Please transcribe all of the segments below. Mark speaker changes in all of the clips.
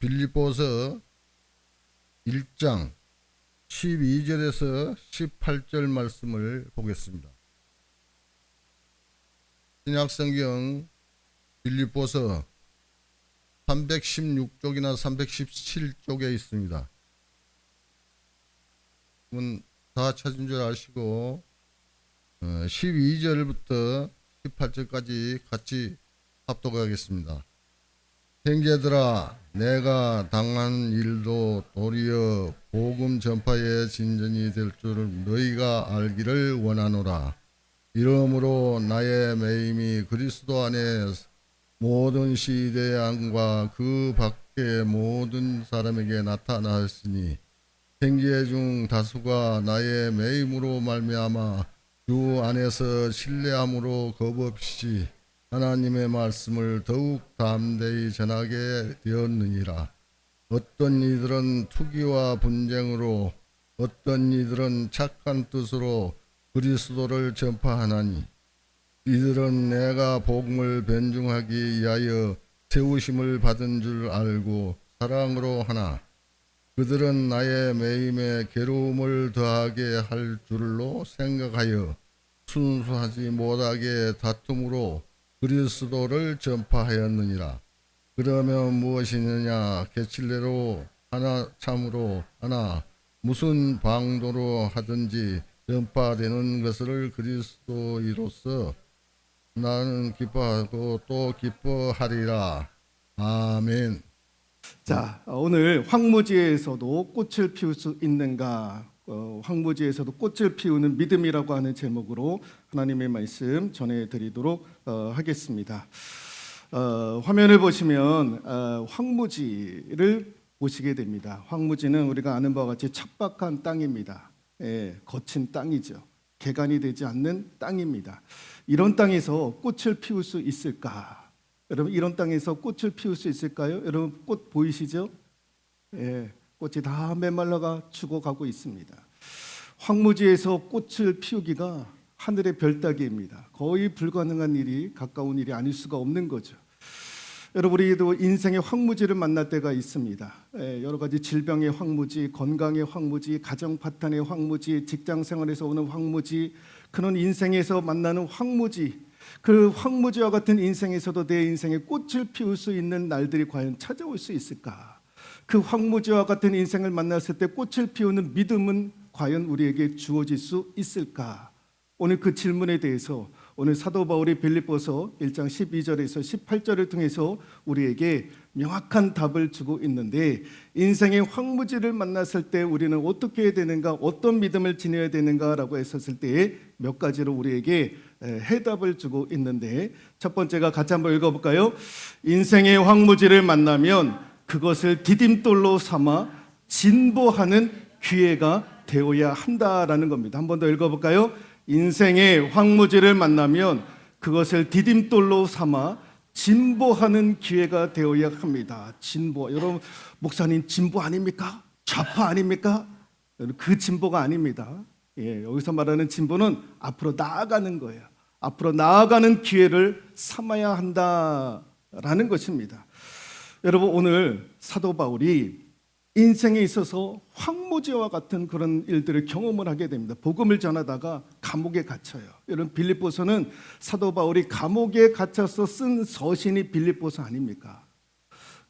Speaker 1: 빌립보서 1장 12절에서 18절 말씀을 보겠습니다. 신약성경 빌립보서 316쪽이나 317쪽에 있습니다. 다 찾은 줄 아시고 12절부터 18절까지 같이 합독하겠습니다. 형제들아 내가 당한 일도 도리어 복음 전파의 진전이 될 줄을 너희가 알기를 원하노라. 이러므로 나의 매임이 그리스도 안에 모든 시대의 안과 그 밖의 모든 사람에게 나타났으니 형제 중 다수가 나의 매임으로 말미암아 주 안에서 신뢰함으로 겁없이 하나님의 말씀을 더욱 담대히 전하게 되었느니라. 어떤 이들은 투기와 분쟁으로 어떤 이들은 착한 뜻으로 그리스도를 전파하나니 이들은 내가 복음을 변중하기 위하여 세우심을 받은 줄 알고 사랑으로 하나 그들은 나의 매임에 괴로움을 더하게 할 줄로 생각하여 순수하지 못하게 다툼으로 그리스도를 전파하였느니라. 그러면 무엇이느냐? 개칠례로 하나 참으로 하나 무슨 방도로 하든지 전파되는 것을 그리스도이로서 나는 기뻐하고 또 기뻐하리라. 아멘.
Speaker 2: 자, 오늘 황무지에서도 꽃을 피울 수 있는가? 어, 황무지에서도 꽃을 피우는 믿음이라고 하는 제목으로 하나님의 말씀 전해드리도록 어, 하겠습니다. 어, 화면을 보시면 어, 황무지를 보시게 됩니다. 황무지는 우리가 아는 바와 같이 척박한 땅입니다. 예, 거친 땅이죠. 개간이 되지 않는 땅입니다. 이런 땅에서 꽃을 피울 수 있을까? 여러분 이런 땅에서 꽃을 피울 수 있을까요? 여러분 꽃 보이시죠? 예, 꽃이 다 메말라가 죽어가고 있습니다. 황무지에서 꽃을 피우기가 하늘의 별 따기입니다. 거의 불가능한 일이 가까운 일이 아닐 수가 없는 거죠. 여러분 우리도 인생의 황무지를 만날 때가 있습니다. 예, 여러 가지 질병의 황무지, 건강의 황무지, 가정 파탄의 황무지, 직장 생활에서 오는 황무지, 그런 인생에서 만나는 황무지, 그 황무지와 같은 인생에서도 내 인생에 꽃을 피울 수 있는 날들이 과연 찾아올 수 있을까? 그 황무지와 같은 인생을 만났을 때 꽃을 피우는 믿음은 과연 우리에게 주어질 수 있을까? 오늘 그 질문에 대해서 오늘 사도 바울이 빌립보서 1장 12절에서 18절을 통해서 우리에게 명확한 답을 주고 있는데 인생의 황무지를 만났을 때 우리는 어떻게 해야 되는가 어떤 믿음을 지녀야 되는가라고 했었을 때 몇 가지로 우리에게 해답을 주고 있는데 첫 번째가 같이 한번 읽어볼까요? 인생의 황무지를 만나면 그것을 디딤돌로 삼아 진보하는 기회가 되어야 한다라는 겁니다. 한 번 더 읽어볼까요? 인생의 황무지를 만나면 그것을 디딤돌로 삼아 진보하는 기회가 되어야 합니다. 진보. 여러분, 목사님 진보 아닙니까? 좌파 아닙니까? 그 진보가 아닙니다. 예, 여기서 말하는 진보는 앞으로 나아가는 거예요. 앞으로 나아가는 기회를 삼아야 한다라는 것입니다. 여러분, 오늘 사도 바울이 인생에 있어서 황무지와 같은 그런 일들을 경험을 하게 됩니다. 복음을 전하다가 감옥에 갇혀요. 여러분 빌립보서는 사도 바울이 감옥에 갇혀서 쓴 서신이 빌립보서 아닙니까?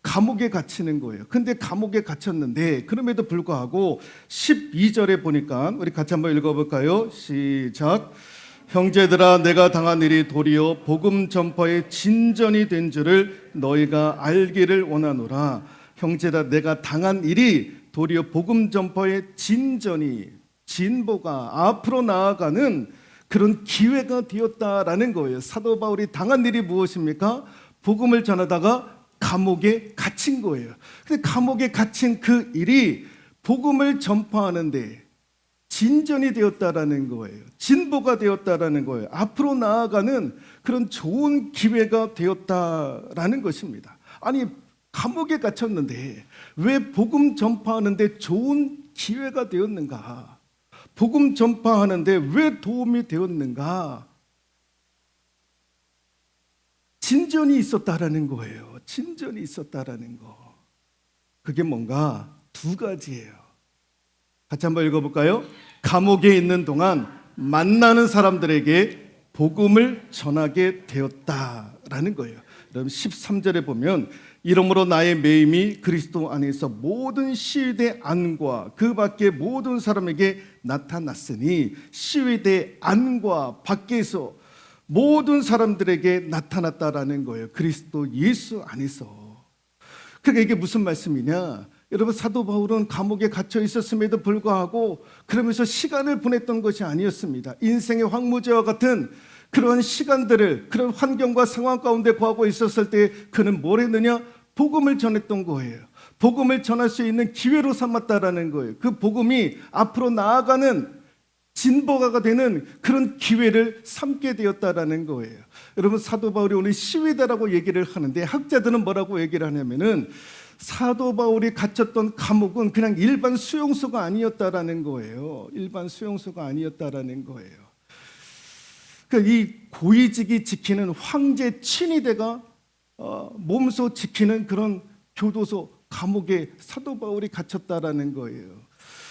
Speaker 2: 감옥에 갇히는 거예요. 근데 감옥에 갇혔는데 그럼에도 불구하고 12절에 보니까 우리 같이 한번 읽어 볼까요? 시작. 형제들아 내가 당한 일이 도리어 복음 전파의 진전이 된 줄을 너희가 알기를 원하노라. 형제다 내가 당한 일이 도리어 복음 전파의 진전이 진보가 앞으로 나아가는 그런 기회가 되었다라는 거예요. 사도 바울이 당한 일이 무엇입니까? 복음을 전하다가 감옥에 갇힌 거예요. 근데 감옥에 갇힌 그 일이 복음을 전파하는데 진전이 되었다라는 거예요. 진보가 되었다라는 거예요. 앞으로 나아가는 그런 좋은 기회가 되었다라는 것입니다. 아니 감옥에 갇혔는데 왜 복음 전파하는데 좋은 기회가 되었는가? 복음 전파하는데 왜 도움이 되었는가? 진전이 있었다라는 거예요. 진전이 있었다라는 거. 그게 뭔가 두 가지예요. 같이 한번 읽어볼까요? 감옥에 있는 동안 만나는 사람들에게 복음을 전하게 되었다라는 거예요. 여러분 13절에 보면 이러므로 나의 매임이 그리스도 안에서 모든 시위대 안과 그 밖에 모든 사람에게 나타났으니 시위대 안과 밖에서 모든 사람들에게 나타났다라는 거예요. 그리스도 예수 안에서. 그러니까 이게 무슨 말씀이냐? 여러분 사도 바울은 감옥에 갇혀 있었음에도 불구하고 그러면서 시간을 보냈던 것이 아니었습니다. 인생의 황무지와 같은 그런 시간들을 그런 환경과 상황 가운데 거하고 있었을 때 그는 뭘 했느냐? 복음을 전했던 거예요. 복음을 전할 수 있는 기회로 삼았다라는 거예요. 그 복음이 앞으로 나아가는 진보가가 되는 그런 기회를 삼게 되었다라는 거예요. 여러분 사도 바울이 오늘 시위대라고 얘기를 하는데 학자들은 뭐라고 얘기를 하냐면은 사도 바울이 갇혔던 감옥은 그냥 일반 수용소가 아니었다라는 거예요. 일반 수용소가 아니었다라는 거예요. 그러니까 이 고위직이 지키는 황제 친위대가 어, 몸소 지키는 그런 교도소 감옥에 사도 바울이 갇혔다라는 거예요.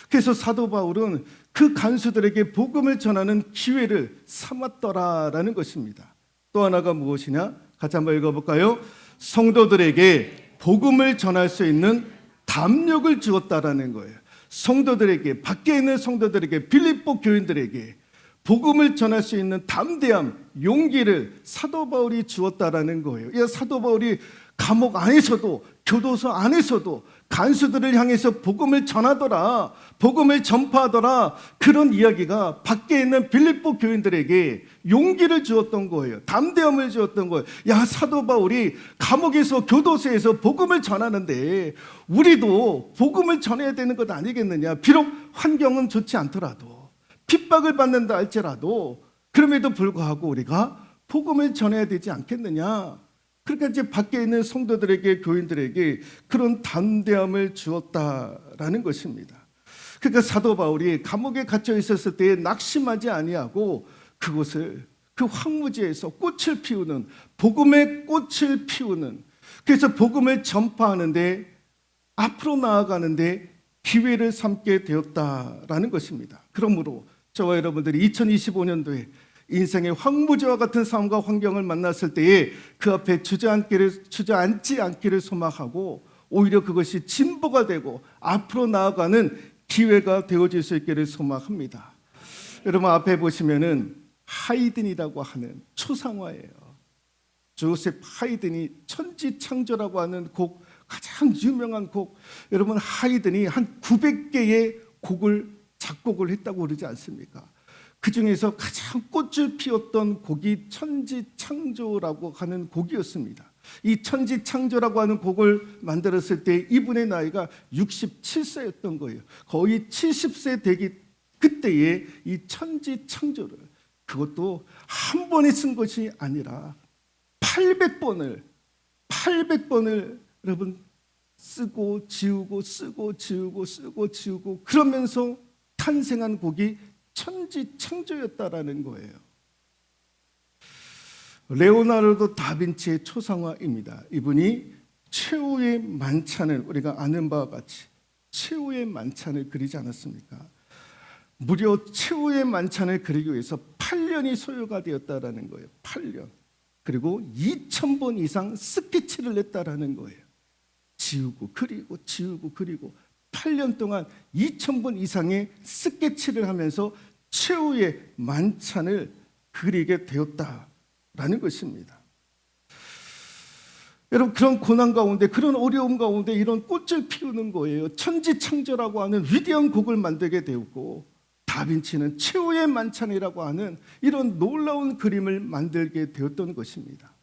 Speaker 2: 그래서 사도 바울은 그 간수들에게 복음을 전하는 기회를 삼았더라라는 것입니다. 또 하나가 무엇이냐? 같이 한번 읽어볼까요? 성도들에게 복음을 전할 수 있는 담력을 주었다라는 거예요. 성도들에게 밖에 있는 성도들에게 빌립보 교인들에게 복음을 전할 수 있는 담대함, 용기를 사도 바울이 주었다라는 거예요. 이 사도 바울이 감옥 안에서도 교도소 안에서도 간수들을 향해서 복음을 전하더라, 복음을 전파하더라 그런 이야기가 밖에 있는 빌립보 교인들에게 용기를 주었던 거예요. 담대함을 주었던 거예요. 야 사도 바울이 감옥에서 교도소에서 복음을 전하는데 우리도 복음을 전해야 되는 것 아니겠느냐? 비록 환경은 좋지 않더라도 핍박을 받는다 할지라도 그럼에도 불구하고 우리가 복음을 전해야 되지 않겠느냐? 그러니까 이제 밖에 있는 성도들에게 교인들에게 그런 담대함을 주었다라는 것입니다. 그러니까 사도 바울이 감옥에 갇혀 있었을 때 낙심하지 아니하고 그곳을 그 황무지에서 꽃을 피우는 복음의 꽃을 피우는 그래서 복음을 전파하는데 앞으로 나아가는데 기회를 삼게 되었다라는 것입니다. 그러므로 저와 여러분들이 2025년도에 인생의 황무지와 같은 삶과 환경을 만났을 때에 그 앞에 주저앉기를 주저앉지 않기를 소망하고 오히려 그것이 진보가 되고 앞으로 나아가는 기회가 되어질 수 있기를 소망합니다. 여러분 앞에 보시면은 하이든이라고 하는 초상화예요. 조셉 하이든이 천지 창조라고 하는 곡 가장 유명한 곡 여러분 하이든이 한 900개의 곡을 작곡을 했다고 그러지 않습니까? 그 중에서 가장 꽃을 피웠던 곡이 천지창조라고 하는 곡이었습니다. 이 천지창조라고 하는 곡을 만들었을 때 이분의 나이가 67세였던 거예요. 거의 70세 되기 그때에 이 천지창조를 그것도 한 번에 쓴 것이 아니라 800번을 800번을 여러분 쓰고 지우고 쓰고 지우고 쓰고 지우고 그러면서 탄생한 곡이 천지창조였다라는 거예요. 레오나르도 다빈치의 초상화입니다. 이분이 최후의 만찬을 우리가 아는 바와 같이 최후의 만찬을 그리지 않았습니까? 무려 최후의 만찬을 그리기 위해서 8년이 소요가 되었다라는 거예요. 8년. 그리고 2,000번 이상 스케치를 냈다라는 거예요. 지우고 그리고 지우고 그리고 8년 동안 2,000번 이상의 스케치를 하면서 최후의 만찬을 그리게 되었다라는 것입니다. 여러분 그런 고난 가운데 그런 어려움 가운데 이런 꽃을 피우는 거예요. 천지창조라고 하는 위대한 곡을 만들게 되었고 다빈치는 최후의 만찬이라고 하는 이런 놀라운 그림을 만들게 되었던 것입니다.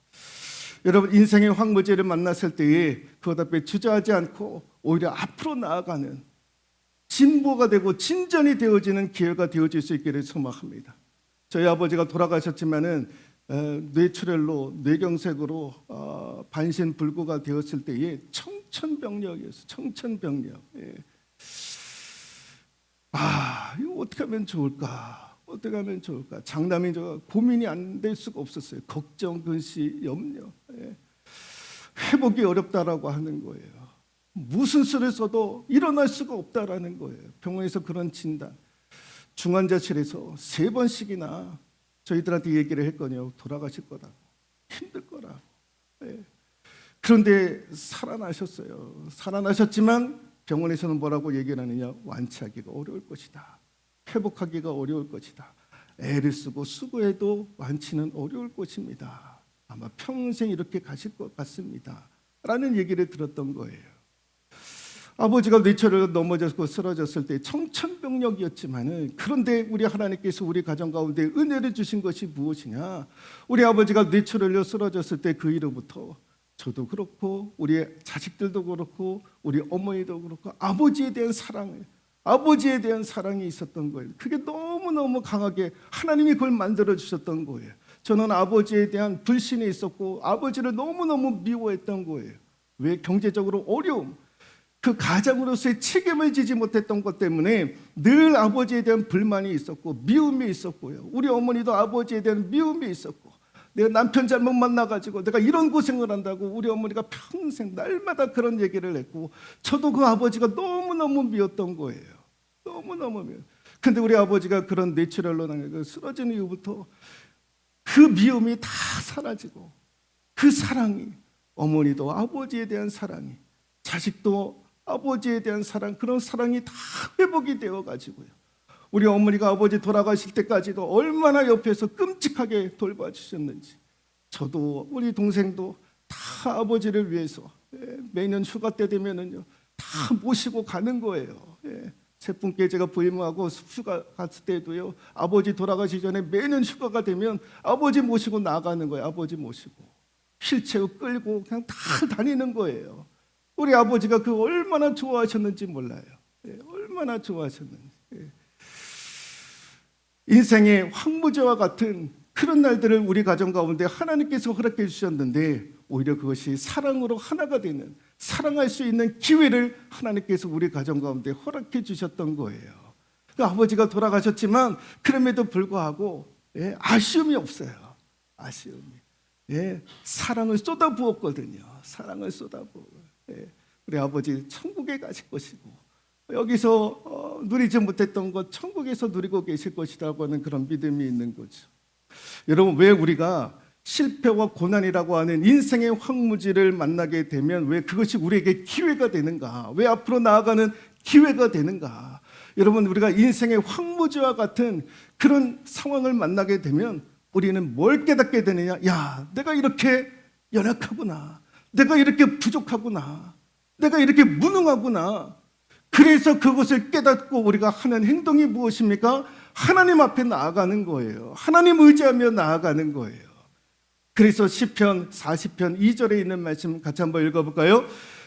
Speaker 2: 여러분 인생의 황무지를 만났을 때에 그것 앞에 주저하지 않고 오히려 앞으로 나아가는 진보가 되고 진전이 되어지는 기회가 되어질 수 있기를 소망합니다. 저희 아버지가 돌아가셨지만은 에, 뇌출혈로 뇌경색으로 어, 반신불구가 되었을 때에 청천벽력이었어요. 청천벽력. 예. 아 이거 어떻게 하면 좋을까? 어떻게 하면 좋을까? 장남이 저 고민이 안 될 수가 없었어요. 걱정, 근시, 염려. 예. 회복이 어렵다라고 하는 거예요. 무슨 수를 써도 일어날 수가 없다라는 거예요. 병원에서 그런 진단. 중환자실에서 세 번씩이나 저희들한테 얘기를 했거든요. 돌아가실 거라고. 힘들 거라고. 예. 그런데 살아나셨어요. 살아나셨지만 병원에서는 뭐라고 얘기를 하느냐? 완치하기가 어려울 것이다. 회복하기가 어려울 것이다. 애를 쓰고 수고해도 완치는 어려울 것입니다. 아마 평생 이렇게 가실 것 같습니다. 라는 얘기를 들었던 거예요. 아버지가 뇌철을 넘어졌고 쓰러졌을 때 청천벽력이었지만은 그런데 우리 하나님께서 우리 가정 가운데 은혜를 주신 것이 무엇이냐? 우리 아버지가 뇌철을려 쓰러졌을 때 그 이후부터 저도 그렇고 우리 자식들도 그렇고 우리 어머니도 그렇고 아버지에 대한 사랑을 아버지에 대한 사랑이 있었던 거예요. 그게 너무너무 강하게 하나님이 그걸 만들어 주셨던 거예요. 저는 아버지에 대한 불신이 있었고 아버지를 너무너무 미워했던 거예요. 왜 경제적으로 어려움 그 가장으로서의 책임을 지지 못했던 것 때문에 늘 아버지에 대한 불만이 있었고 미움이 있었고요. 우리 어머니도 아버지에 대한 미움이 있었고 내가 남편 잘못 만나가지고 내가 이런 고생을 한다고 우리 어머니가 평생 날마다 그런 얘기를 했고 저도 그 아버지가 너무너무 미웠던 거예요. 너무너무 미워. 근데 우리 아버지가 그런 뇌출혈로 그 쓰러진 이후부터 그 미움이 다 사라지고 그 사랑이 어머니도 아버지에 대한 사랑이 자식도 아버지에 대한 사랑 그런 사랑이 다 회복이 되어 가지고요. 우리 어머니가 아버지 돌아가실 때까지도 얼마나 옆에서 끔찍하게 돌봐주셨는지 저도 우리 동생도 다 아버지를 위해서 예, 매년 휴가 때 되면은요 다 모시고 가는 거예요. 예, 세분께 제가 부임하고 휴가 갔을 때도요 아버지 돌아가시 전에 매년 휴가가 되면 아버지 모시고 나가는 거예요. 아버지 모시고 휠체어 끌고 그냥 다 다니는 거예요. 우리 아버지가 그 얼마나 좋아하셨는지 몰라요. 예, 얼마나 좋아하셨는지. 예. 인생의 황무지와 같은 그런 날들을 우리 가정 가운데 하나님께서 허락해 주셨는데 오히려 그것이 사랑으로 하나가 되는 사랑할 수 있는 기회를 하나님께서 우리 가정 가운데 허락해 주셨던 거예요. 그 아버지가 돌아가셨지만 그럼에도 불구하고 예, 아쉬움이 없어요. 아쉬움이. 예, 사랑을 쏟아부었거든요. 사랑을 쏟아부어. 예, 우리 아버지 천국에 가실 것이고 여기서 어, 누리지 못했던 것 천국에서 누리고 계실 것이라고 하는 그런 믿음이 있는 거죠. 여러분 왜 우리가 실패와 고난이라고 하는 인생의 황무지를 만나게 되면 왜 그것이 우리에게 기회가 되는가? 왜 앞으로 나아가는 기회가 되는가? 여러분 우리가 인생의 황무지와 같은 그런 상황을 만나게 되면 우리는 뭘 깨닫게 되느냐? 야, 내가 이렇게 연약하구나. 내가 이렇게 부족하구나. 내가 이렇게 무능하구나. 그래서 그것을 깨닫고 우리가 하는 행동이 무엇입니까? 하나님 앞에 나아가는 거예요. 하나님 의지하며 나아가는 거예요. 그래서 시편 40편 2절에 있는 말씀 같이 한번 읽어 볼까요?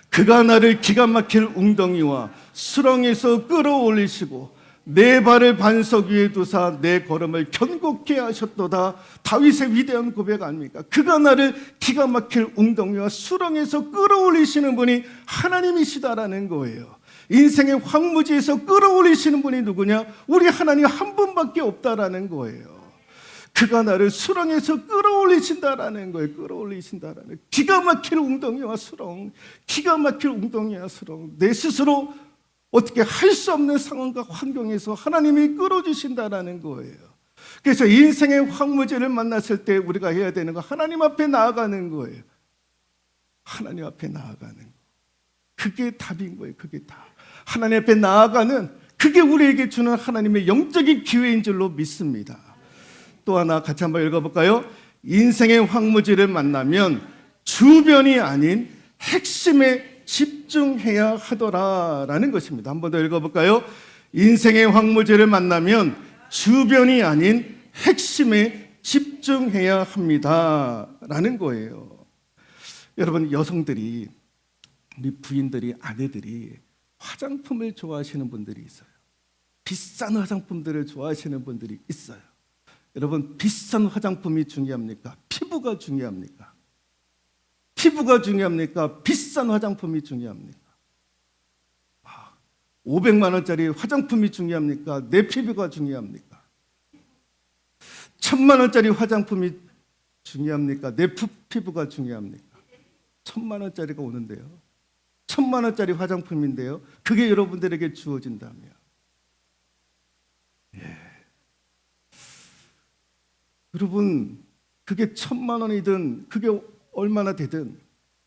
Speaker 2: 그가 나를 기가 막힐 웅덩이와 수렁에서 끌어올리시고 내 발을 반석 위에 두사 내 걸음을 견고케 하셨도다. 다윗의 위대한 고백 아닙니까? 그가 나를 기가 막힐 웅덩이와 수렁에서 끌어올리시는 분이 하나님이시다라는 거예요. 인생의 황무지에서 끌어올리시는 분이 누구냐? 우리 하나님 한 분밖에 없다라는 거예요. 그가 나를 수렁에서 끌어올리신다라는 거예요. 끌어올리신다라는 기가 막힐 웅덩이와 수렁, 기가 막힐 웅덩이와 수렁. 내 스스로 어떻게 할 수 없는 상황과 환경에서 하나님이 끌어주신다라는 거예요. 그래서 인생의 황무지를 만났을 때 우리가 해야 되는 거 하나님 앞에 나아가는 거예요. 하나님 앞에 나아가는 거. 그게 답인 거예요. 그게 답. 하나님 앞에 나아가는 그게 우리에게 주는 하나님의 영적인 기회인 줄로 믿습니다. 또 하나 같이 한번 읽어볼까요? 인생의 황무지를 만나면 주변이 아닌 핵심에 집중해야 하더라라는 것입니다. 한 번 더 읽어볼까요? 인생의 황무지를 만나면 주변이 아닌 핵심에 집중해야 합니다라는 거예요. 여러분 여성들이 우리 부인들이 아내들이 화장품을 좋아하시는 분들이 있어요. 비싼 화장품들을 좋아하시는 분들이 있어요. 여러분 비싼 화장품이 중요합니까? 피부가 중요합니까? 피부가 중요합니까? 비싼 화장품이 중요합니까? 500만 원짜리 화장품이 중요합니까? 내 피부가 중요합니까? 천만 원짜리 화장품이 중요합니까? 내 피- 피부가 중요합니까? 천만 원짜리가 오는데요. 천만 원짜리 화장품인데요. 그게 여러분들에게 주어진다면 예. 여러분 그게 천만 원이든 그게 얼마나 되든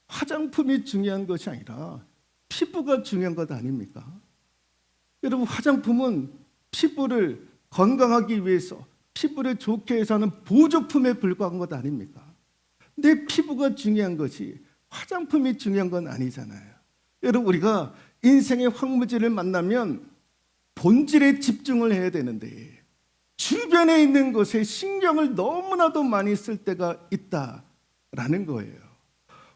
Speaker 2: 화장품이 중요한 것이 아니라 피부가 중요한 것 아닙니까? 여러분 화장품은 피부를 건강하기 위해서 피부를 좋게 해서 하는 보조품에 불과한 것 아닙니까? 내 피부가 중요한 것이 화장품이 중요한 건 아니잖아요. 여러분 우리가 인생의 황무지를 만나면 본질에 집중을 해야 되는데 주변에 있는 것에 신경을 너무나도 많이 쓸 때가 있다 라는 거예요.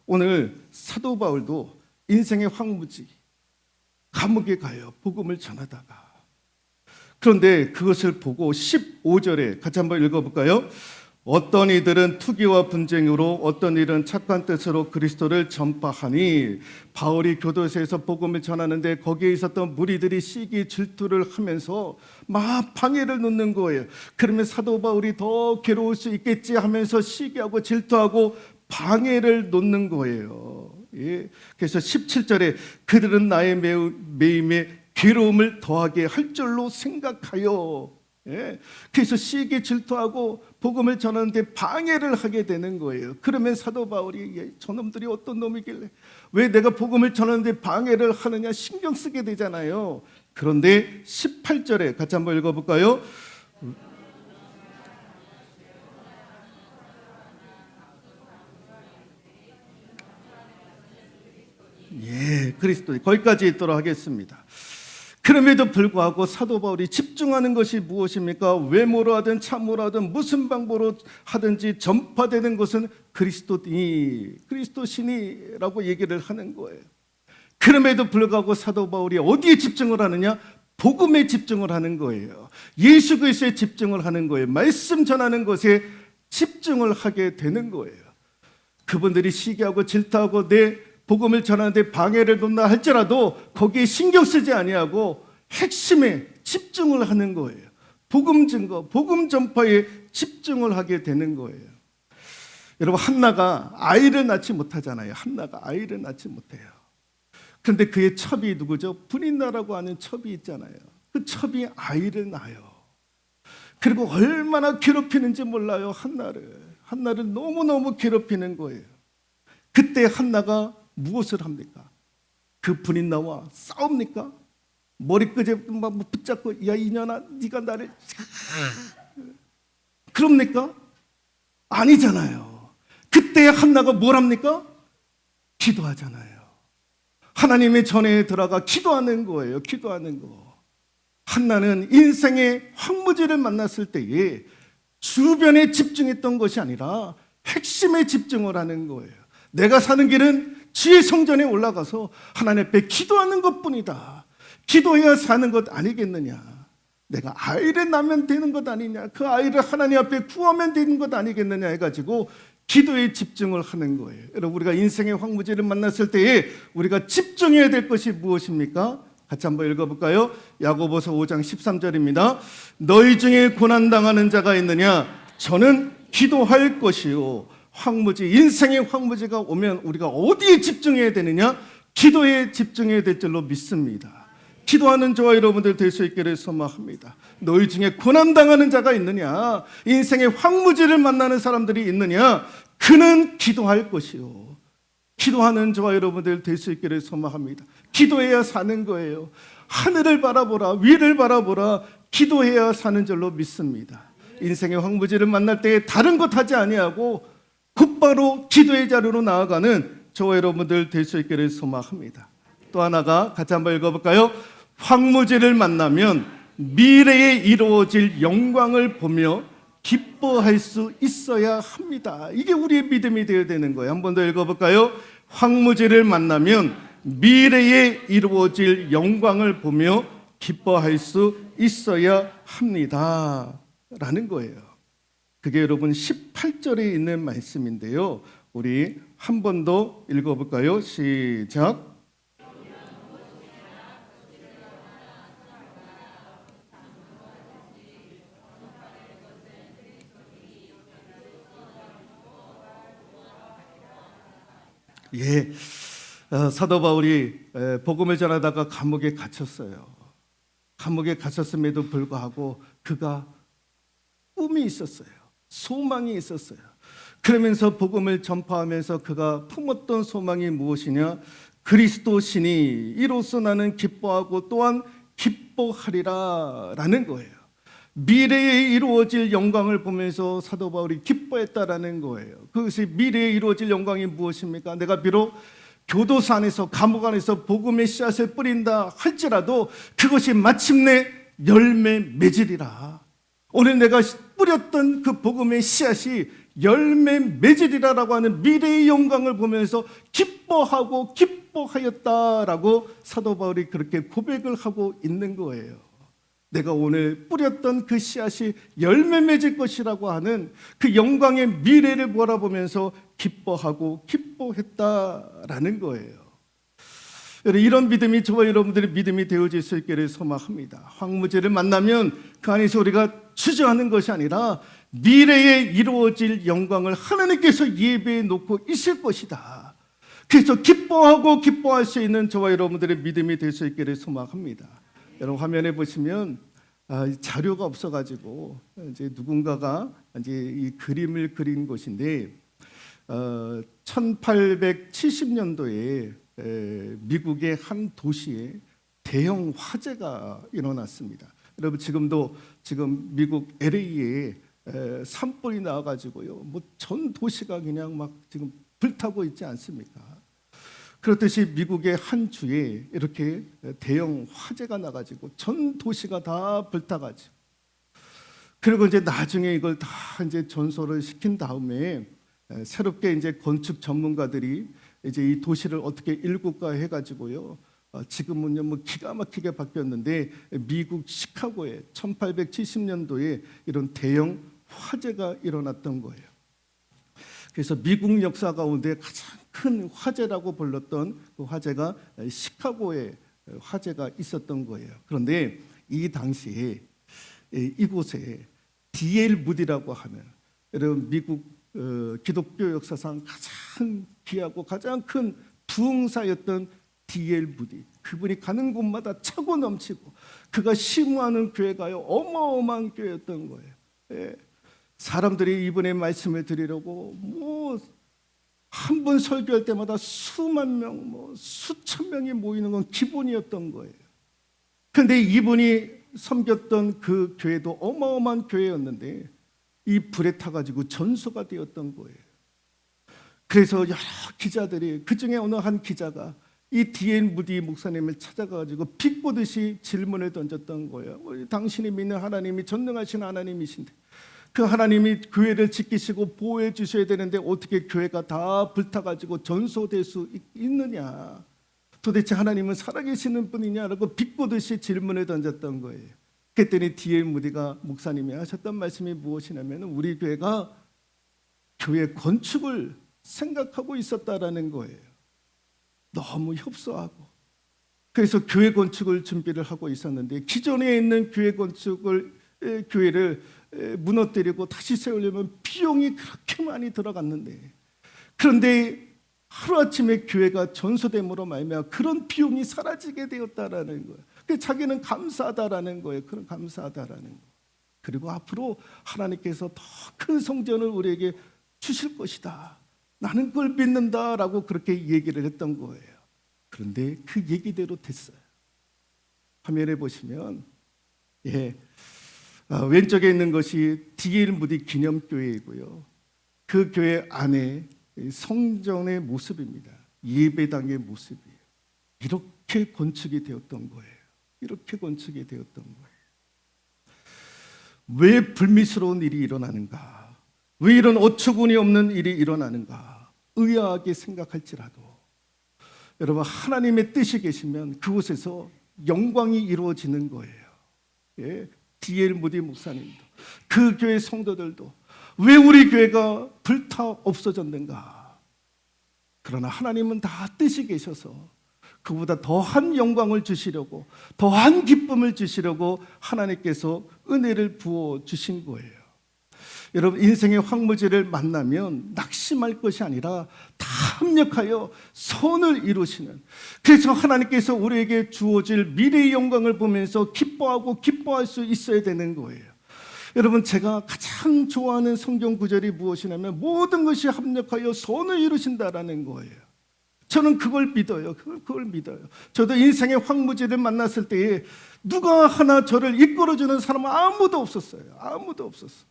Speaker 2: 오늘 사도 바울도 인생의 황무지 감옥에 가요. 복음을 전하다가 그런데 그것을 보고 15절에 같이 한번 읽어볼까요? 어떤 이들은 투기와 분쟁으로 어떤 일은 착한 뜻으로 그리스도를 전파하니 바울이 교도소에서 복음을 전하는데 거기에 있었던 무리들이 시기 질투를 하면서 막 방해를 놓는 거예요. 그러면 사도 바울이 더 괴로울 수 있겠지 하면서 시기하고 질투하고 방해를 놓는 거예요. 예. 그래서 17절에 그들은 나의 매임에 괴로움을 더하게 할 줄로 생각하여 예. 그래서 시기 질투하고 복음을 전하는데 방해를 하게 되는 거예요. 그러면 사도 바울이 예, 저놈들이 어떤 놈이길래 왜 내가 복음을 전하는데 방해를 하느냐 신경 쓰게 되잖아요. 그런데 18절에 같이 한번 읽어볼까요? 예, 그리스도 거기까지 있도록 하겠습니다. 그럼에도 불구하고 사도 바울이 집중하는 것이 무엇입니까? 외모로 하든 참모로 하든 무슨 방법으로 하든지 전파되는 것은 그리스도니 그리스도시니라고 얘기를 하는 거예요. 그럼에도 불구하고 사도 바울이 어디에 집중을 하느냐? 복음에 집중을 하는 거예요. 예수 그리스도에 집중을 하는 거예요. 말씀 전하는 것에 집중을 하게 되는 거예요. 그분들이 시기하고 질투하고 내 복음을 전하는데 방해를 놓나 할지라도 거기에 신경 쓰지 아니하고 핵심에 집중을 하는 거예요. 복음 증거, 복음 전파에 집중을 하게 되는 거예요. 여러분 한나가 아이를 낳지 못하잖아요. 한나가 아이를 낳지 못해요. 그런데 그의 첩이 누구죠? 분인나라고 하는 첩이 있잖아요. 그 첩이 아이를 낳아요. 그리고 얼마나 괴롭히는지 몰라요. 한나를. 한나를 너무너무 괴롭히는 거예요. 그때 한나가 무엇을 합니까? 그 분인나와 싸웁니까? 머리끄제 막 붙잡고 야 이년아 네가 나를 그럽니까? 아니잖아요. 그때 한나가 뭘 합니까? 기도하잖아요. 하나님의 전에 들어가 기도하는 거예요. 기도하는 거. 한나는 인생의 황무지를 만났을 때에 주변에 집중했던 것이 아니라 핵심에 집중을 하는 거예요. 내가 사는 길은 지혜 성전에 올라가서 하나님 앞에 기도하는 것뿐이다. 기도해야 사는 것 아니겠느냐? 내가 아이를 낳으면 되는 것 아니냐? 그 아이를 하나님 앞에 구하면 되는 것 아니겠느냐 해가지고 기도에 집중을 하는 거예요. 여러분 우리가 인생의 황무지를 만났을 때에 우리가 집중해야 될 것이 무엇입니까? 같이 한번 읽어볼까요? 야고보서 5장 13절입니다. 너희 중에 고난 당하는 자가 있느냐? 저는 기도할 것이요. 황무지 인생의 황무지가 오면 우리가 어디에 집중해야 되느냐? 기도에 집중해야 될 줄로 믿습니다. 기도하는 저와 여러분들 될 수 있기를 소망합니다. 너희 중에 고난 당하는 자가 있느냐? 인생의 황무지를 만나는 사람들이 있느냐? 그는 기도할 것이요. 기도하는 저와 여러분들 될 수 있기를 소망합니다. 기도해야 사는 거예요. 하늘을 바라보라, 위를 바라보라, 기도해야 사는 줄로 믿습니다. 인생의 황무지를 만날 때에 다른 것 하지 아니하고 곧바로 기도의 자리로 나아가는 저와 여러분들 될 수 있기를 소망합니다. 또 하나가 같이 한번 읽어볼까요? 황무지를 만나면 미래에 이루어질 영광을 보며 기뻐할 수 있어야 합니다. 이게 우리의 믿음이 되어야 되는 거예요. 한 번 더 읽어볼까요? 황무지를 만나면 미래에 이루어질 영광을 보며 기뻐할 수 있어야 합니다. 라는 거예요. 그게 여러분 18절에 있는 말씀인데요. 우리 한 번 더 읽어볼까요? 시작. 예. 어, 사도 바울이 에, 복음을 전하다가 감옥에 갇혔어요. 감옥에 갇혔음에도 불구하고 그가 꿈이 있었어요. 소망이 있었어요. 그러면서 복음을 전파하면서 그가 품었던 소망이 무엇이냐? 그리스도 신이 이로써 나는 기뻐하고 또한 기뻐하리라 라는 거예요. 미래에 이루어질 영광을 보면서 사도 바울이 기뻐했다라는 거예요. 그것이 미래에 이루어질 영광이 무엇입니까? 내가 비록 교도소 안에서 감옥 안에서 복음의 씨앗을 뿌린다 할지라도 그것이 마침내 열매 맺으리라. 오늘 내가 뿌렸던 그 복음의 씨앗이 열매 맺으리라라고 하는 미래의 영광을 보면서 기뻐하고 기뻐하였다라고 사도 바울이 그렇게 고백을 하고 있는 거예요. 내가 오늘 뿌렸던 그 씨앗이 열매 맺을 것이라고 하는 그 영광의 미래를 바라보면서 기뻐하고 기뻐했다라는 거예요. 이런 믿음이 저와 여러분들의 믿음이 되어질 수 있기를 소망합니다. 황무제를 만나면 그 안에서 우리가 추정하는 것이 아니라 미래에 이루어질 영광을 하나님께서 예배해 놓고 있을 것이다. 그래서 기뻐하고 기뻐할 수 있는 저와 여러분들의 믿음이 될 수 있기를 소망합니다. 여러분 화면에 보시면 아, 자료가 없어가지고 이제 누군가가 이제 이 그림을 그린 것인데 어, 1870년도에 미국의 한 도시에 대형 화재가 일어났습니다. 여러분 지금도 지금 미국 LA에 에, 산불이 나와가지고요, 뭐 전 도시가 그냥 막 지금 불타고 있지 않습니까? 그렇듯이 미국의 한 주에 이렇게 대형 화재가 나가지고 전 도시가 다 불타가지고 그리고 이제 나중에 이걸 다 이제 전소를 시킨 다음에 에, 새롭게 이제 건축 전문가들이 이제 이 도시를 어떻게 일국화 해 가지고요. 어, 지금은요 뭐 기가 막히게 바뀌었는데 미국 시카고에 1870년도에 이런 대형 화재가 일어났던 거예요. 그래서 미국 역사 가운데 가장 큰 화재라고 불렀던 그 화재가 시카고에 화재가 있었던 거예요. 그런데 이 당시에 이- 이곳에 D.L. 무디라고 하는 여러분 미국 어, 기독교 역사상 가장 귀하고 가장 큰 부흥사였던 D.L. 무디 그분이 가는 곳마다 차고 넘치고 그가 심무하는 교회가요 어마어마한 교회였던 거예요. 예. 사람들이 이분의 말씀을 드리려고 뭐 한 번 설교할 때마다 수만 명, 뭐 수천 명이 모이는 건 기본이었던 거예요. 그런데 이분이 섬겼던 그 교회도 어마어마한 교회였는데 이 불에 타가지고 전소가 되었던 거예요. 그래서 여러 기자들이 그 중에 어느 한 기자가 이 디엔 무디 목사님을 찾아가지고 비꼬듯이 질문을 던졌던 거예요. 어, 당신이 믿는 하나님이 전능하신 하나님이신데 그 하나님이 교회를 지키시고 보호해 주셔야 되는데 어떻게 교회가 다 불타가지고 전소될 수 있- 있느냐? 도대체 하나님은 살아계시는 분이냐라고 비꼬듯이 질문을 던졌던 거예요. 그랬더니 디엘 무디가 목사님이 하셨던 말씀이 무엇이냐면 우리 교회가 교회 건축을 생각하고 있었다라는 거예요. 너무 협소하고 그래서 교회 건축을 준비를 하고 있었는데 기존에 있는 교회 건축을 에, 교회를 에, 무너뜨리고 다시 세우려면 비용이 그렇게 많이 들어갔는데 그런데 하루아침에 교회가 전소됨으로 말미암아 그런 비용이 사라지게 되었다라는 거예요. 그 자기는 감사하다라는 거예요. 그런 감사하다라는 거. 그리고 앞으로 하나님께서 더 큰 성전을 우리에게 주실 것이다. 나는 그걸 믿는다라고 그렇게 얘기를 했던 거예요. 그런데 그 얘기대로 됐어요. 화면에 보시면 예, 아, 왼쪽에 있는 것이 디엘 무디 기념교회이고요. 그 교회 안에 이 성전의 모습입니다. 예배당의 모습이에요. 이렇게 건축이 되었던 거예요. 이렇게 건축이 되었던 거예요. 왜 불미스러운 일이 일어나는가? 왜 이런 어처구니 없는 일이 일어나는가? 의아하게 생각할지라도 여러분 하나님의 뜻이 계시면 그곳에서 영광이 이루어지는 거예요. 예, 디엘 무디 목사님도 그 교회 성도들도 왜 우리 교회가 불타 없어졌는가? 그러나 하나님은 다 뜻이 계셔서 그보다 더한 영광을 주시려고 더한 기쁨을 주시려고 하나님께서 은혜를 부어 주신 거예요. 여러분 인생의 황무지를 만나면 낙심할 것이 아니라 다 합력하여 선을 이루시는 그래서 하나님께서 우리에게 주어질 미래의 영광을 보면서 기뻐하고 기뻐할 수 있어야 되는 거예요. 여러분 제가 가장 좋아하는 성경 구절이 무엇이냐면 모든 것이 합력하여 선을 이루신다라는 거예요. 저는 그걸 믿어요. 그걸, 그걸 믿어요. 저도 인생의 황무지를 만났을 때에 누가 하나 저를 이끌어주는 사람은 아무도 없었어요. 아무도 없었어.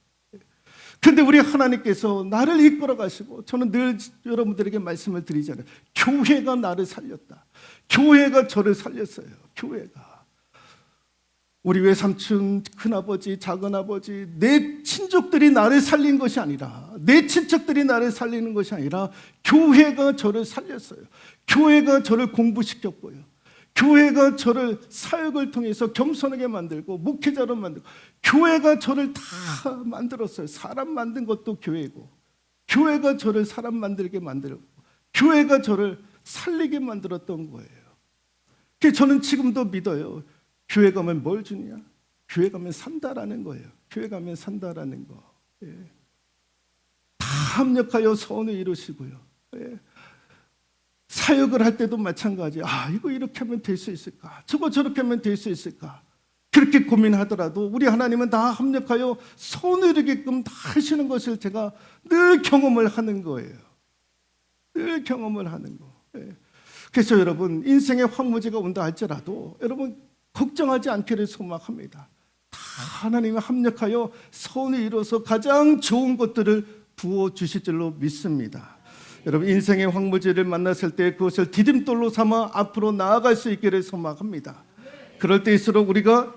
Speaker 2: 근데 우리 하나님께서 나를 이끌어 가시고 저는 늘 여러분들에게 말씀을 드리잖아요. 교회가 나를 살렸다. 교회가 저를 살렸어요. 교회가. 우리 외삼촌, 큰아버지, 작은아버지, 내 친족들이 나를 살린 것이 아니라, 내 친척들이 나를 살리는 것이 아니라, 교회가 저를 살렸어요. 교회가 저를 공부시켰고요. 교회가 저를 사역을 통해서 겸손하게 만들고, 목회자로 만들고, 교회가 저를 다 만들었어요. 사람 만든 것도 교회고, 교회가 저를 사람 만들게 만들고, 교회가 저를 살리게 만들었던 거예요. 저는 지금도 믿어요. 교회 가면 뭘 주냐? 교회 가면 산다라는 거예요. 교회 가면 산다라는 거. 예. 다 합력하여 선을 이루시고요. 예. 사역을 할 때도 마찬가지. 아, 이거 이렇게 하면 될 수 있을까? 저거 저렇게 하면 될 수 있을까? 그렇게 고민하더라도 우리 하나님은 다 합력하여 선을 이루게끔 다 하시는 것을 제가 늘 경험을 하는 거예요. 늘 경험을 하는 거. 예. 그래서 여러분 인생의 황무지가 온다 할지라도 여러분 걱정하지 않기를 소망합니다. 다 하나님이 합력하여 선을 이루어서 가장 좋은 것들을 부어 주실 줄로 믿습니다. 여러분 인생의 황무지를 만났을 때 그것을 디딤돌로 삼아 앞으로 나아갈 수 있기를 소망합니다. 그럴 때일수록 우리가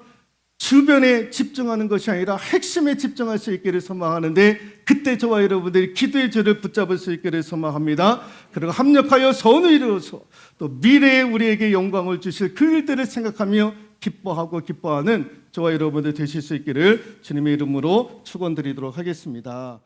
Speaker 2: 주변에 집중하는 것이 아니라 핵심에 집중할 수 있기를 소망하는데 그때 저와 여러분들이 기도의 줄을 붙잡을 수 있기를 소망합니다. 그리고 합력하여 선을 이루어서 또 미래에 우리에게 영광을 주실 그 일들을 생각하며 기뻐하고 기뻐하는 저와 여러분들 되실 수 있기를 주님의 이름으로 축원드리도록 하겠습니다.